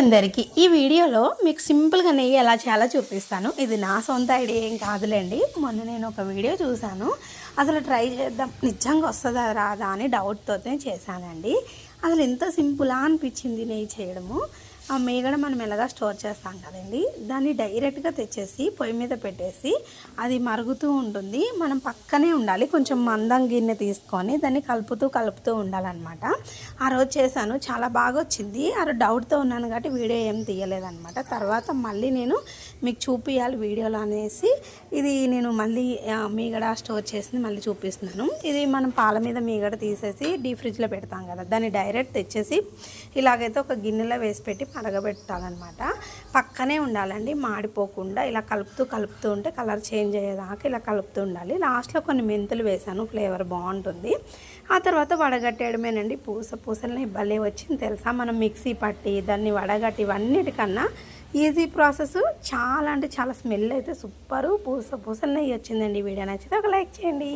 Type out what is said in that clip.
అందరికీ ఈ వీడియోలో మీకు సింపుల్గా నెయ్యి ఎలా చేయాలో చూపిస్తాను. ఇది నా సొంత ఐడియా ఏం కాదులేండి. మొన్న నేను ఒక వీడియో చూశాను. అసలు ట్రై చేద్దాం. నిజంగా వస్తుందా రాదా అని డౌట్తోనే చేశానండి. అసలు ఎంత సింపులా అనిపించింది నెయ్యి చేయడము. ఆ మేగడ మనం ఎలాగా స్టోర్ చేస్తాం కదండి? దాన్ని డైరెక్ట్గా తెచ్చేసి పొయ్యి మీద పెట్టేసి అది మరుగుతూ ఉంటుంది. మనం పక్కనే ఉండాలి. కొంచెం మందం గిన్నె తీసుకొని దాన్ని కలుపుతూ కలుపుతూ ఉండాలన్నమాట. ఆ రోజు చేశాను. చాలా బాగా వచ్చింది. ఆ రోజు డౌట్తో ఉన్నాను కాబట్టి వీడియో ఏం తీయలేదన్నమాట. తర్వాత మళ్ళీ నేను మీకు చూపించాలి వీడియోలో అనేసి ఇది నేను మళ్ళీ మీగడ స్టోర్ చేసింది మళ్ళీ చూపిస్తున్నాను. ఇది మనం పాల మీద మీగడ తీసేసి డీ ఫ్రిడ్జ్లో పెడతాం కదా దాన్ని డైరెక్ట్ తెచ్చేసి ఇలాగైతే ఒక గిన్నెలో వేసి పెట్టి మరగబెట్టాలన్నమాట పక్కనే ఉండాలండి మాడిపోకుండా ఇలా కలుపుతూ కలుపుతూ ఉంటే కలర్ చేంజ్ అయ్యేదాకా ఇలా కలుపుతూ ఉండాలి. లాస్ట్లో కొన్ని మెంతులు వేసాను ఫ్లేవర్ బాగుంటుంది. ఆ తర్వాత వడగట్టేయడమేనండి. పూస పూసలని భలే వచ్చింది తెలుసా? మనం మిక్సీ పట్టి దాన్ని వడగట్టి ఇవన్నిటికన్నా ఈజీ ప్రాసెస్. చాలా అంటే చాలా స్మెల్ అయితే సూపరు. పూస పూసలు నెయ్యి వచ్చిందండి. వీడియో నచ్చితే ఒక లైక్ చేయండి.